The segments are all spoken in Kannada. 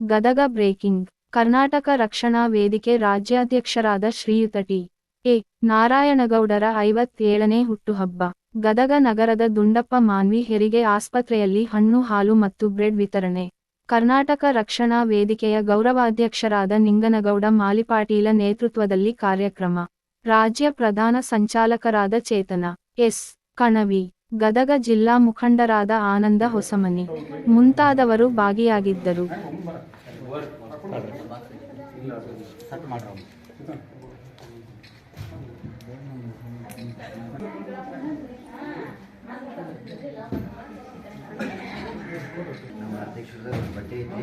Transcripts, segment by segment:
ಗದಗ ಬ್ರೇಕಿಂಗ್, ಕರ್ನಾಟಕ ರಕ್ಷಣಾ ವೇದಿಕೆ ರಾಜ್ಯಾಧ್ಯಕ್ಷರಾದ ಶ್ರೀಯುತ ಟಿ. ಎ. ನಾರಾಯಣಗೌಡರ ಐವತ್ತೇಳನೇ ಹುಟ್ಟುಹಬ್ಬ. ಗದಗ ನಗರದ ದುಂಡಪ್ಪ ಮಾನ್ವಿ ಹೆರಿಗೆ ಆಸ್ಪತ್ರೆಯಲ್ಲಿ ಹಣ್ಣು, ಹಾಲು ಮತ್ತು ಬ್ರೆಡ್ ವಿತರಣೆ. ಕರ್ನಾಟಕ ರಕ್ಷಣಾ ವೇದಿಕೆಯ ಗೌರವಾಧ್ಯಕ್ಷರಾದ ನಿಂಗನಗೌಡ ಮಾಲಿಪಾಟೀಲ ನೇತೃತ್ವದಲ್ಲಿ ಕಾರ್ಯಕ್ರಮ. ರಾಜ್ಯ ಪ್ರಧಾನ ಸಂಚಾಲಕರಾದ ಚೇತನ, ಎಸ್. ಕಣವಿ, ಗದಗ ಜಿಲ್ಲಾ ಮುಖಂಡರಾದ ಆನಂದ ಹೊಸಮನಿ. ಮುಂತಾದವರು ಭಾಗಿಯಾಗಿದ್ದರು. ನಮ್ಮ ಅಧ್ಯಕ್ಷರ ಬಟ್ಟೆ ಐತಿ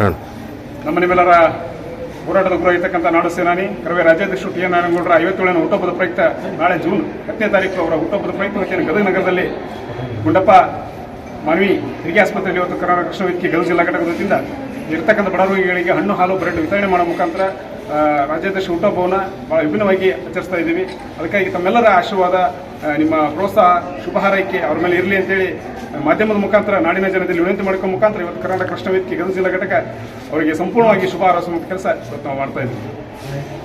ನಮ್ಮ ನಿಮ್ಮೆಲ್ಲರ ಹೋರಾಟದ ಗುರು ಇರ್ತಕ್ಕಂಥ ನಾಡು ಸೇನಾನಿ, ಕರವೇ ರಾಜ್ಯಾಧ್ಯಕ್ಷರು ಟಿ ಎನ್ ನಾರಾಯಣಗೌಡರ ಐವತ್ತೇಳನೇ ಹುಟ್ಟುಹಬ್ಬದ ಪ್ರಯುಕ್ತ ನಾಳೆ ಜೂನ್ ಹತ್ತನೇ ತಾರೀಕು ಅವರ ಹುಟ್ಟುಹಬ್ಬದ ಪ್ರಯುಕ್ತ ಗದಗ ನಗರದಲ್ಲಿ ಗುಂಡಪ್ಪ ಮಾನವಿ ಹೆರಿಗೆ ಆಸ್ಪತ್ರೆಯಲ್ಲಿ ಇವತ್ತು ಕರ್ನಾಟಕ ಕೃಷ್ಣ ವೇದಿಕೆ ಗದಗ ಜಿಲ್ಲಾ ಘಟಕದ ವತಿಯಿಂದ ಇರ್ತಕ್ಕಂಥ ಬಡ ರೋಗಿಗಳಿಗೆ ಹಣ್ಣು, ಹಾಲು, ಬ್ರೆಡ್ ವಿತರಣೆ ಮಾಡುವ ಮುಖಾಂತರ ರಾಜ್ಯಾಧ್ಯಕ್ಷ ಹುಟ್ಟುಹಬ್ಬವನ್ನು ಬಹಳ ವಿಭಿನ್ನವಾಗಿ ಆಚರಿಸ್ತಾ ಇದ್ದೀವಿ. ಅದಕ್ಕಾಗಿ ತಮ್ಮೆಲ್ಲರ ಆಶೀರ್ವಾದ ನಿಮ್ಮ ಪ್ರೋತ್ಸಾಹ, ಶುಭ ಹಾರೈಕೆ ಅವ್ರ ಮೇಲೆ ಇರಲಿ ಅಂತೇಳಿ ಮಾಧ್ಯಮದ ಮುಖಾಂತರ, ನಾಡಿನ ಜನತೆಯಲ್ಲಿ ವಿನಂತಿ ಮಾಡ್ಕೋ ಮುಖಾಂತರ ಇವತ್ತು ಕರ್ನಾಟಕ ಕೃಷ್ಣ ವೇದಿಕೆ ಗದಗ ಜಿಲ್ಲಾ ಘಟಕ ಅವರಿಗೆ ಸಂಪೂರ್ಣವಾಗಿ ಶುಭ ಕೆಲಸ ಇವತ್ತು ನಾವು ಮಾಡ್ತಾ ಇದ್ದೀವಿ.